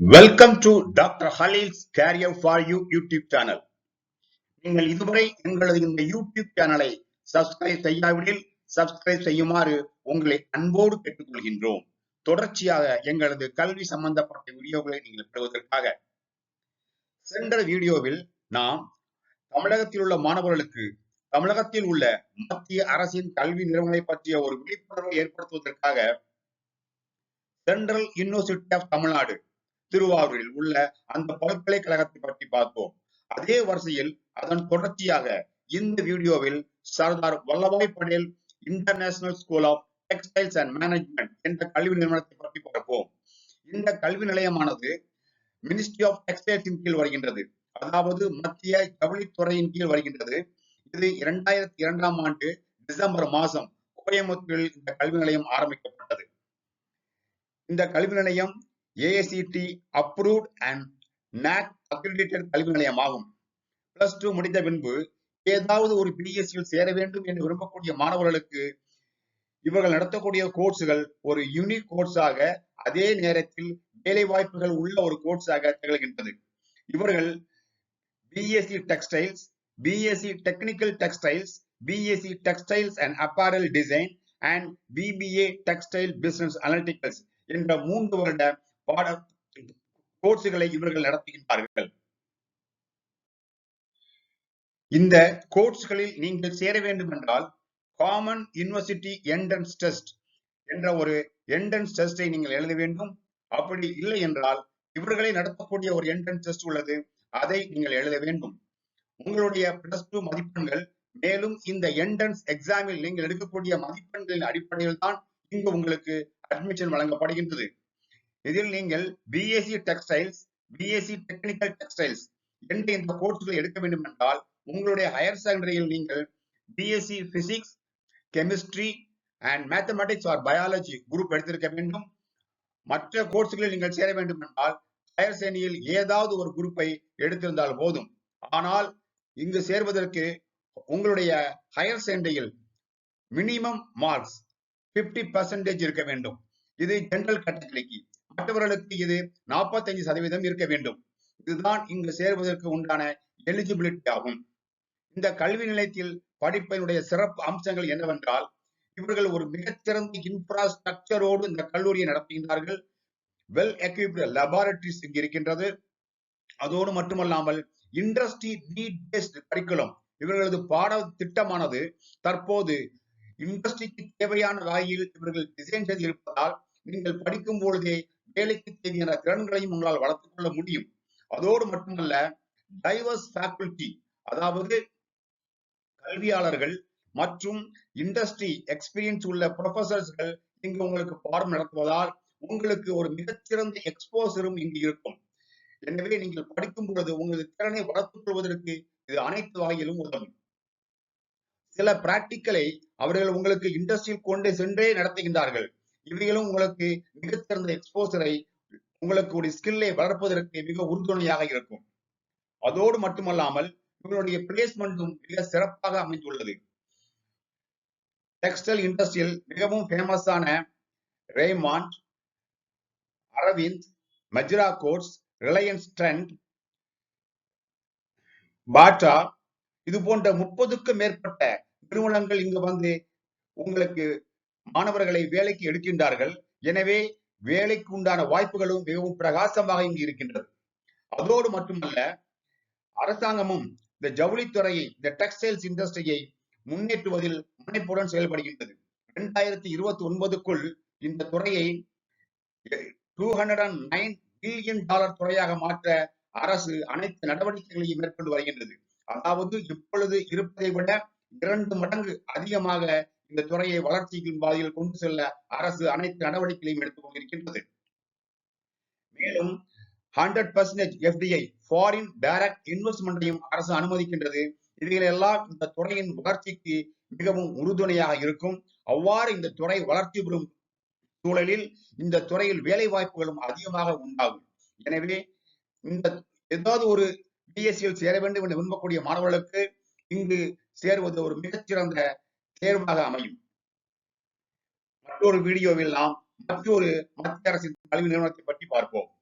Welcome to doctor Haleel's career for you YouTube channel நீங்கள் இதுவரை எங்களது இந்த யூடியூப் சேனலை சப்ஸ்கிரைப் செய்யாவிடில் சப்ஸ்கிரைப் செய்யுமாறு உங்களை அன்போடு கேட்டுக்கொள்கின்றோம். தொடர்ச்சியாக எங்களது கல்வி சம்பந்தப்பட்ட வீடியோக்களை நீங்கள் பெறுவதற்காக. சென்ற வீடியோவில் நாம் தமிழகத்தில் உள்ள மாணவர்களுக்கு தமிழகத்தில் உள்ள மத்திய அரசின் கல்வி நிறுவனங்களை பற்றிய ஒரு விழிப்புணர்வை ஏற்படுத்துவதற்காக சென்ட்ரல் யூனிவர்சிட்டி ஆஃப் தமிழ்நாடு திருவாரூரில் உள்ள அந்த பல்கலைக்கழகத்தை பற்றி பார்த்தோம் அதே வரிசையில் அதன் தொடர்ச்சியாக இந்த வீடியோவில் Sardar Vallabhbhai Patel international school of textiles and management என்ற கல்வி நிறுவனத்தை பற்றி பார்ப்போம். இந்த கல்வி நிலையமானது மினிஸ்ட்ரி ஆஃப் டெக்ஸ்டைல்ஸின் கீழ் வருகின்றது. அதாவது மத்திய ஜவுளித்துறையின் கீழ் வருகின்றது. இது இரண்டாயிரத்தி இரண்டாம் ஆண்டு டிசம்பர் மாதம் கோயம்புத்தூரில் இந்த கல்வி நிலையம் ஆரம்பிக்கப்பட்டது. இந்த கல்வி நிலையம் AICTE approved and NAAC accredited கல்வி நிலையமாகும். பிளஸ் டூ முடித்த பின்பு ஏதாவது ஒரு பிஎஸ்சியில் சேர வேண்டும் என்று விரும்பக்கூடிய மாணவர்களுக்கு இவர்கள் நடத்தக்கூடிய கோர்ஸுகள் ஒரு யூனிக் கோர்ஸாக அதே நேரத்தில் வேலை வாய்ப்புகள் உள்ள ஒரு கோர்ஸாக திகழ்கின்றது. இவர்கள் BSc textiles BSc technical textiles BSc textiles and apparel design and BBA textile business analyticals என்ற மூன்று வருட பாட கோர்ஸுகளை இவர்கள் நடத்துகின்றார்கள். இந்த கோர்ஸ்களில் நீங்கள் சேர வேண்டும் என்றால் காமன் யூனிவர்சிட்டி என்ட்ரன்ஸ் டெஸ்ட் என்ற ஒரு என்ட்ரன்ஸ் டெஸ்டை நீங்கள் எழுத வேண்டும். அப்படி இல்லை என்றால் இவர்களை நடத்தக்கூடிய ஒரு என்ட்ரன்ஸ் டெஸ்ட் உள்ளது அதை நீங்கள் எழுத வேண்டும். உங்களுடைய பிளஸ் டூ மதிப்பெண்கள் மேலும் இந்த என்ட்ரன்ஸ் எக்ஸாமில் நீங்கள் எடுக்கக்கூடிய மதிப்பெண்களின் அடிப்படையில் தான் இங்கு உங்களுக்கு அட்மிஷன் வழங்கப்படுகின்றது. இதில் நீங்கள் BSc textiles BSc technical textiles என்ற இந்த கோர்ஸ்களை எடுக்க வேண்டும் என்றால் உங்களுடைய ஹையர் செகண்டரியில் நீங்கள் BSc physics chemistry and mathematics or biology group எடுத்திருக்க வேண்டும். மற்ற கோர்ஸ்களில் நீங்கள் சேர வேண்டும் என்றால் ஹையர் செகண்டரியில் ஏதாவது ஒரு குரூப்பை எடுத்திருந்தால் போதும். ஆனால் இங்கு சேர்வதற்கு உங்களுடைய ஹையர் செகண்டரியில் மினிமம் மார்க்ஸ் பிப்டி பர்சன்டேஜ் இருக்க வேண்டும். இது ஜென்ரல் கேட்டகரிக்கு மற்றவர்களுக்கு இது நாற்பத்தைந்து சதவீதம் இருக்க வேண்டும். இதுதான் இங்கு சேர்வதற்கு உண்டான எலிஜிபிலிட்டி ஆகும். இந்த கல்வி நிலையத்தில் படிப்பினுடைய சிறப்பு அம்சங்கள் என்னவென்றால் இவர்கள் ஒரு மிகச்சிறந்த இன்ஃப்ராஸ்ட்ரக்சரோடு இந்த கல்லூரியை நடத்துகின்றார்கள். வெல் எக்யூப்டு லெபார்டரிஸ் இங்கு இருக்கின்றது. அதோடு மட்டுமல்லாமல் இண்டஸ்ட்ரி நீட் பேஸ்ட் கரிக்குலம் இவர்களது பாட திட்டமானது தற்போது இண்டஸ்ட்ரிக்கு தேவையான வகையில் இவர்கள் டிசைன் செய்திருப்பதால் நீங்கள் படிக்கும் பொழுதே வேலைக்கு தேவையான திறன்களையும் உங்களால் வளர்த்துக் கொள்ள முடியும். அதோடு மட்டுமல்ல டைவர்ஸ் ஃபேக்கல்டி அதாவது கல்வியாளர்கள் மற்றும் இண்டஸ்ட்ரி எக்ஸ்பீரியன்ஸ் உள்ள ப்ரொஃபசர்ஸ்கள் இங்கு உங்களுக்கு பாடம் நடத்துவதால் உங்களுக்கு ஒரு மிகச்சிறந்த எக்ஸ்போசரும் இங்கு இருக்கும். எனவே நீங்கள் படிக்கும் பொழுது உங்களது திறனை வளர்த்துக் கொள்வதற்கு இது அனைத்து வகையிலும் உதவும். சில பிராக்டிக்கலை அவர்கள் உங்களுக்கு இண்டஸ்ட்ரியில் கொண்டு சென்றே நடத்துகின்றார்கள். இவைகளும் உங்களுக்கு மிகச்சிறந்த எக்ஸ்போசரை உங்களுக்கு ஒரு ஸ்கில்லை வளர்ப்பதற்கு மிக உறுதுணையாக இருக்கும். அதோடு மட்டுமல்லாமல் இவங்களுடைய பிளேஸ்மெண்ட்டும் மிக சிறப்பாக அமைந்துள்ளது. டெக்ஸ்டைல் இண்டஸ்ட்ரியில் மிகவும் ஃபேமஸான Raymond Arvind Majra Coats Reliance trend Bata இது போன்ற முப்பதுக்கும் மேற்பட்ட நிறுவனங்கள் இங்கு வந்து உங்களுக்கு மாணவர்களை வேலைக்கு எடுக்கின்றார்கள். எனவே வேலைக்கு உண்டான வாய்ப்புகளும் மிகவும் பிரகாசமாக இங்கு இருக்கின்றது. அதோடு மட்டுமல்ல அரசாங்கமும் இந்த ஜவுளித்துறையை இந்த டெக்ஸ்டைல்ஸ் இண்டஸ்ட்ரியை முன்னேற்றுவதில் முனைப்புடன் செயல்படுகின்றது. இரண்டாயிரத்தி இருபத்தி ஒன்பதுக்குள் இந்த துறையை two hundred and nine billion dollar துறையாக மாற்ற அரசு அனைத்து நடவடிக்கைகளையும் மேற்கொண்டு வருகின்றது. அதாவது இப்பொழுது இருப்பதை விட இரண்டு மடங்கு அதிகமாக இந்த துறையை வளர்ச்சியின் பாதையில் கொண்டு செல்ல அரசு அனைத்து நடவடிக்கைகளையும் எடுத்துக் கொண்டிருக்கின்றது. மேலும் hundred percentage FDI foreign direct இன்வெஸ்ட்மெண்ட்டையும் அரசு அனுமதிக்கின்றது. இவைகளெல்லாம் இந்த துறையின் வளர்ச்சிக்கு மிகவும் உறுதுணையாக இருக்கும். அவ்வாறு இந்த துறை வளர்ச்சி பெறும் சூழலில் இந்த துறையில் வேலை வாய்ப்புகளும் அதிகமாக உண்டாகும். எனவே இந்த ஏதாவது ஒரு பிஎஸ்சியில் சேர வேண்டும் என்று விரும்பக்கூடிய மாணவர்களுக்கு இங்கு சேருவது ஒரு மிகச்சிறந்த தேர்வாக அமையும். மற்றொரு வீடியோவில் நாம் மற்றொரு மத்திய அரசின் கல்வி நிறுவனத்தை பற்றி பார்ப்போம்.